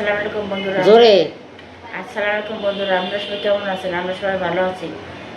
আসসালামু আলাইকুম বন্ধুরা। জোরে। আসসালামু আলাইকুম বন্ধুরা আমরা সবাই কেমন আছেন? আমরা সবাই ভালো আছি।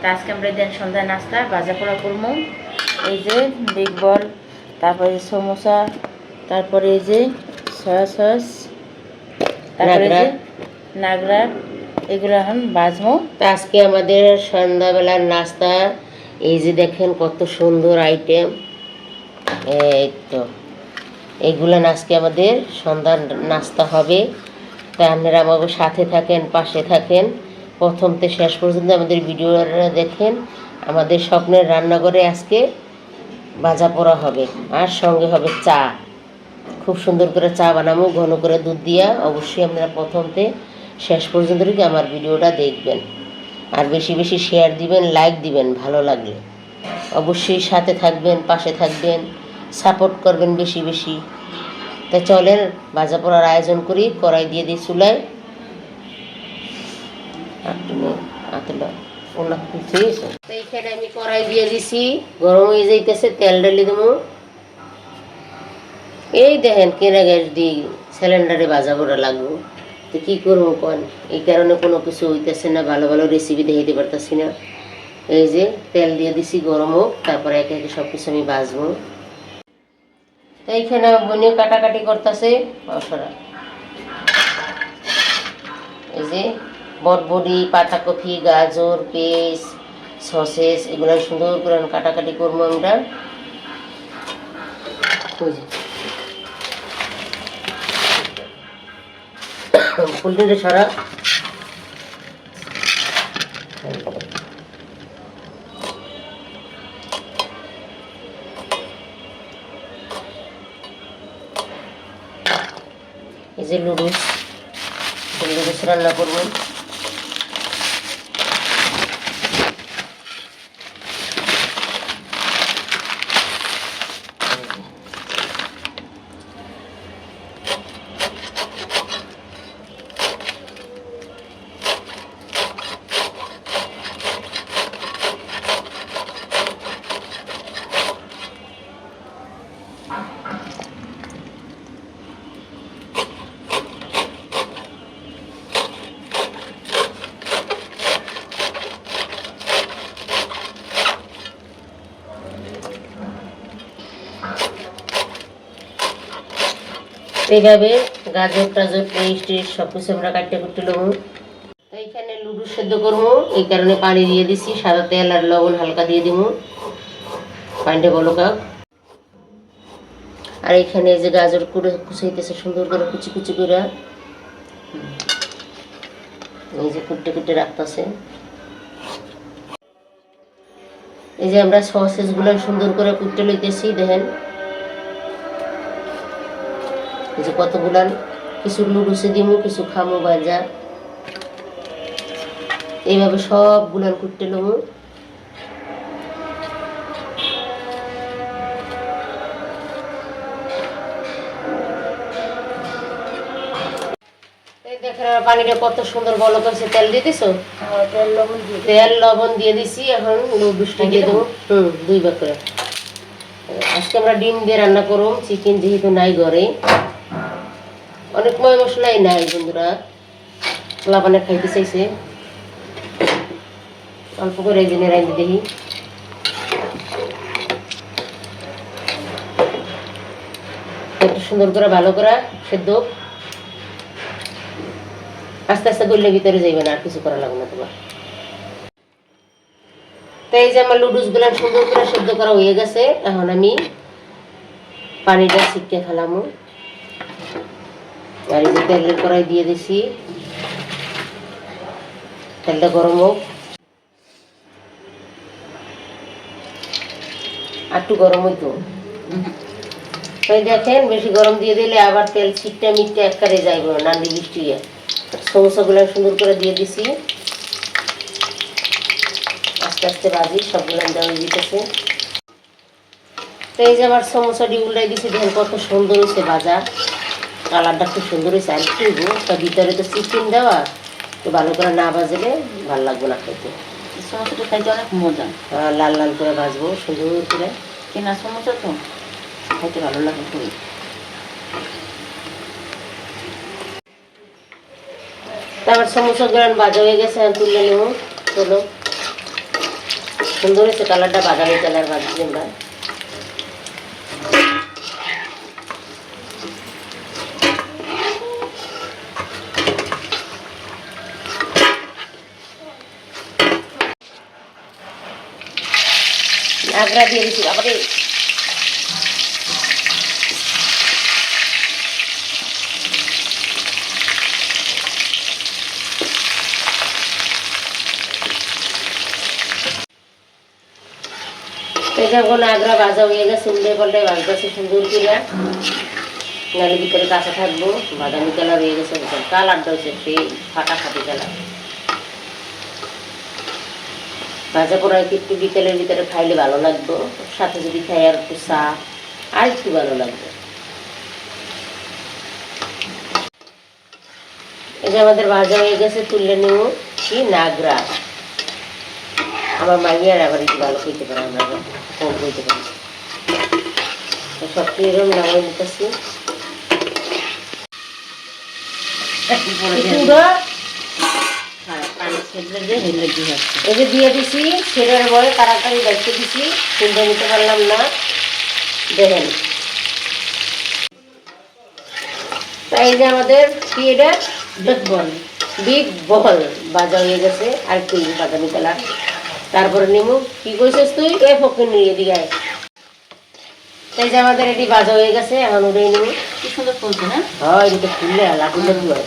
তা আজকে আমরা দেন সন্ধ্যায় নাস্তা ভাজা পোড়া করব এই যে বিগ বল তারপরে সমোসা তারপরে এই যে সয়া সস তারপরে যে নাগরা। এগুলো এখন ভাজবো তা আজকে আমাদের সন্ধ্যাবেলার নাস্তা এই যে দেখেন কত সুন্দর আইটেম। এই তো এইগুলো আজকে আমাদের সন্ধ্যার নাস্তা হবে। তা আপনারা আমাকে সাথে থাকেন, পাশে থাকেন। প্রথম থেকে শেষ পর্যন্ত আমাদের ভিডিওটা দেখেন। আমাদের স্বপ্নের রান্নাঘরে আজকে ভাজা পোড়া হবে আর সঙ্গে হবে চা। খুব সুন্দর করে চা বানাবো, ঘন করে দুধ দিয়া। অবশ্যই আপনারা প্রথমতে শেষ পর্যন্ত আমার ভিডিওটা দেখবেন। আর বেশি বেশি শেয়ার দিবেন লাইক দিবেন ভালো লাগলে। অবশ্যই সাথে থাকবেন, পাশে থাকবেন সাপোর্ট করবেন বেশি বেশি। তা চলেন ভাজা পোড়ার আয়োজন করি, কড়াই দিয়ে দিই এইখানে আমি দিছি তেল এই দেখেন কেনা লাগবো। তো কী করব কোন? কোনো কিছু না, ভালো ভালো রেসিপি দেখাইতে পারতেছি না। এই যে তেল দিয়ে দিছি, গরম হোক, তারপরে একে একে সব কিছু আমি ভাজবো এইখানে বনিও কাটাকাটি করতেছে অসরা এই যে বটবডি, পাতাকপি, গাজর পেঁয়াজ সসেস, এগুলো সুন্দর করে কাটাকাটি করব আমরা। ফুলটিতে সরা এই যে লুডুস লুডুস রান্না করব। এইভাবে গাজর টাজর, পেস্ট সব কিছু আমরা কাটতে করতে নেব। তো এইখানে লুডু সেদ্ধ করব, এই কারণে পানি দিয়ে দিছি, সাদা তেল আর লবণ হালকা দিয়ে দিব। পানিটা বলো কাক আর এখানে যে গাজর কুড়ে কুচাইতেছে, সুন্দর করে কুচি কুচি করে। এই যে কুটে কুটে রাখতেছে। এই যে আমরা সসেসগুলো সুন্দর করে কুটে লইতেছি, দেখেন। এই যে কতগুলান কিছু লুডুসে দিমু কিছু খামু ভাজা। এইভাবে সবগুলান কুটতে নেব। এই দেখেন পানিটা কত সুন্দর বলো করছে তেল দিয়ে দিছো? আর তেল লবণ দিয়ে দিই। তেল লবণ দিয়ে দিছি এখন লুডুসটা দিয়ে দেবো। হুম দুই ভাগ করে আজকে আমরা ডিম দিয়ে রান্না করব চিকেন যেহেতু নাই ঘরে। ময় মশলাই নাই বন্ধুরা লাবানে খাইতে চাইছে। অল্প করে এই দিনে রাইতে দেখি। একটু সুন্দর করে ভালো করে সেদ্ধ। আস্তে আস্তে গড়লে ভিতরে যাইবে না, আর কিছু করা লাগবে না তোমার। তো এই যে আমার লুডুসগুলা সুন্দর করে সেদ্ধ করা হয়ে গেছে, এখন আমি পানিটা ছিটকে ফেলামো। আর তেলের দিয়ে দিছি। তেলটা গরম হোক। একটু গরম হইতো। দেখেন, বেশি গরম দিয়ে দিলে আবার তেল ছিটটা মিটটা একবারে যাইব নান্দি বৃষ্টি সমস্যাগুলো সুন্দর করে দিয়ে দিছি। আস্তে আস্তে বাজি সবগুলো দেওয়া দিতেছে তো এই যে আমার সমোসাটি উল্টাই দিছি, দেখেন কত সুন্দর হয়েছে ভাজা। কালারটা খুব সুন্দর হয়েছে। আর তা ভিতরে তো চিকেন দেওয়া। তো ভালো করে না ভাজলে ভালো লাগবে না খেতে। এই সমোসাটা খাইতে অনেক মজা। লাল লাল করে ভাজবো সুন্দর করে। কেনা সমোসা তো? খাইতে ভালো লাগে খুবই। তারপর সমোসা গ্রান ভাজা হয়ে গেছে তুলে নেব। চলো। সুন্দর হয়েছে কালারটা বাদামি কালার ভাজছি আমরা। আগ্রা দিয়ে দিছি বাবারে এই আগ্রা ভাজা হয়ে গেছে উল্টে পাল্টে ভাজতেছে সুন্দর করে নাহলে ভিতরে কাঁচা থাকব, বাদামি কালার হয়ে গেছে কালারটা হচ্ছে সেই ফাটাফাটি কালার। ভাজা পোড়া একটু বিকেলের ভিতরে খাইলে ভালো লাগতো সাথে যদি খাই আর একটু চা আর একটু ভালো লাগবে। এই যে আমাদের ভাজা হয়ে গেছে তুলে নেব কি? নাগরা। আমার মাইয়ার আবার একটু ভালো কইতে পারে আমরা কম কইতে পারি। সব এরকম লাগাই নিতেছি। পুরো পানি ছেড়ে দিয়ে হেলে দিয়ে হচ্ছে এই যে দিয়ে দিছি ছেলের বয়ে তাড়াতাড়ি দেখতে দিছি নিতে পারলাম না। দেখেন। তাই যে আমাদের কি এটা বল বিগ বল বাজা হয়ে গেছে আর একটু বাদামি কালার। তারপরে নিমু কি কইছিস তুই? এ ফকির নিয়ে আয়। তাই যে আমাদের এটি বাজা হয়ে গেছে এখন উঠে নিমু। কি সুন্দর ফুলছে না? হয় এদিকে ফুললে হয়।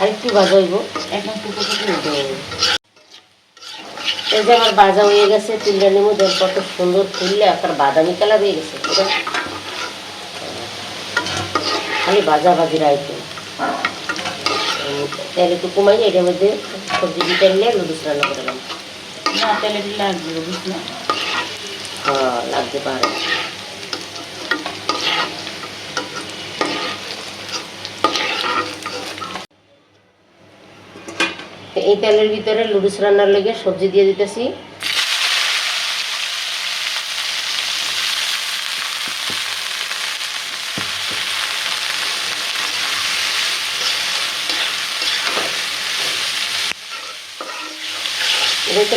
আর একটু ভাজা হইব এখন টুকু টুকু এই যে আমার ভাজা হয়ে গেছে তুললে নেব দেন কত সুন্দর ফুললে আপনার বাদামি কালার হয়ে গেছে খালি ভাজা ভাজির আইটেম তেল একটু কমাই এটার মধ্যে সবজি দিতে নিয়ে লুডুস রান্না করলাম না তেলে দিলে লাগবে না হ্যাঁ লাগতে পারে। এই তেলের ভিতরে লুডুস রান্নার লেগে সবজি দিয়ে দিতেছি।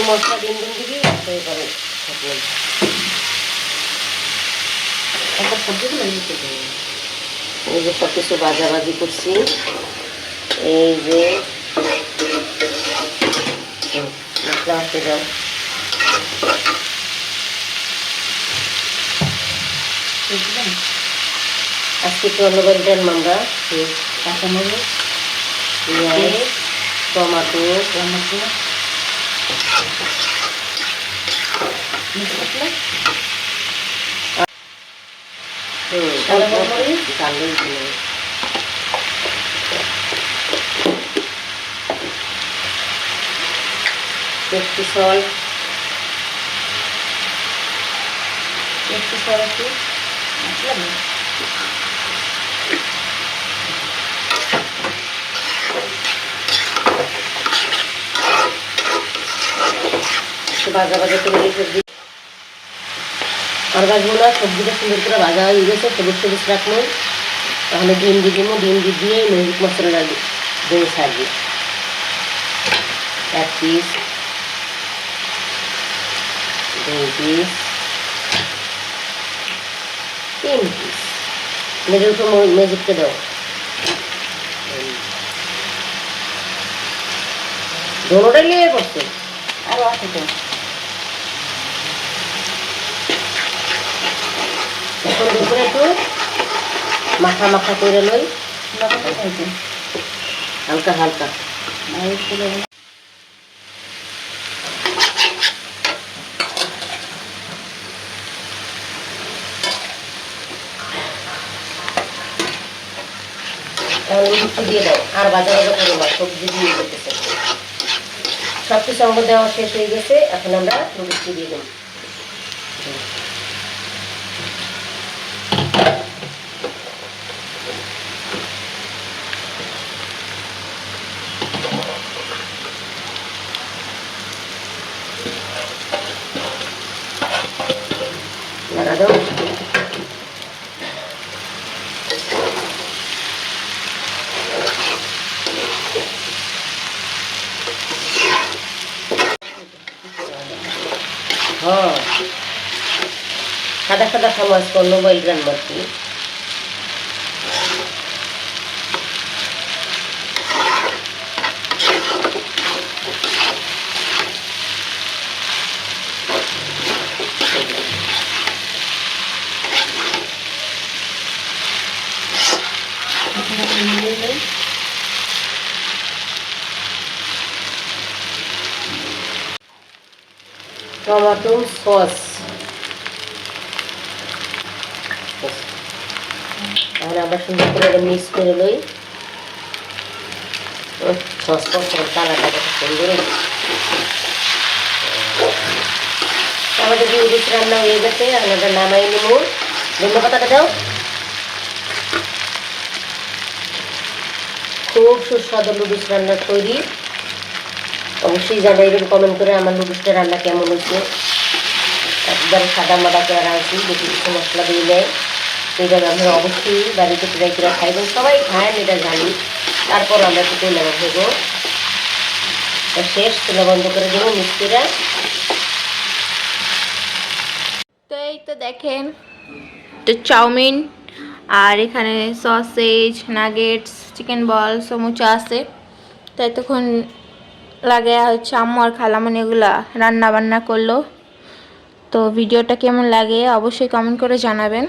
মশলা ডিম ডিম দিবি সব কিছু ভাজাভাজি করছি। এই যে আসতে বুঝলেন আজকে অন্য বাড়িটার আমরা কাঁচামরিচ পেঁয়াজ টমাটো টমেটো মিষ্টি হুম, সাদা একটু সল্ট একটু পরে একটু। ভাজা করে সবজিটা সুন্দর করে ভাজা হয়ে গেছে সবুজ সবুজ রাখল তাহলে ডিম দিয়ে দিব, ডিম দিয়ে দিয়ে ম্যাজিক মশলা দিয়ে ছাড়বি এক পিস দুই পিস তিন পিস মেজের উপর ম্যাজিকটা দাও দোনোটাই নিয়ে করছে আরও আছে তো সুন্দর করে একটু মাখা মাখা করে লই হালকা হালকা আর একটু লবণ এখন লুচি দিয়ে দাও আর বাজা করো না সবজি দিয়ে দিতেছে সব কিছু আমাদের দেওয়া শেষ হয়ে গেছে, এখন আমরা লুচি দিয়ে দেবো দাও হ্যাঁ সাদা সাদা সমাজ করল গান মারছি টমেটো সস। করে লই। রান্না হয়ে গেছে দাও। খুব সুস্বাদু লুডুস রান্না তৈরি। অবশ্যই জানাইবেন কমেন্ট করে আমার লুডুসটা রান্না কেমন হয়েছে। একদম সাদা মাদা করে রাঁধছি বেশি কিছু মশলা দিয়ে নেয়। সেইভাবে আপনারা অবশ্যই বাড়িতে ট্রাই করে খাইবেন সবাই খায়, এটা জানি। তারপর আমরা একটু তেলে ভেবো শেষ, তেলে বন্ধ করে দেবো মিষ্টিরা তো এই তো দেখেন, তো চাউমিন, আর এখানে সসেজ, নাগেটস, চিকেন বল, সমুচা আছে। তো এতক্ষণ লাগে হচ্ছে আম্মু আর খালামন এগুলা রান্না বান্না করল। তো ভিডিওটা কেমন লাগে অবশ্যই কমেন্ট করে জানাবেন।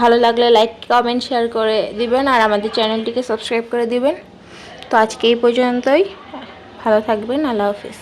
ভালো লাগলে লাইক কমেন্ট শেয়ার করে দিবেন আর আমাদের চ্যানেলটিকে সাবস্ক্রাইব করে দিবেন। তো আজকে এই পর্যন্তই। ভালো থাকবেন। আল্লাহ হাফিজ।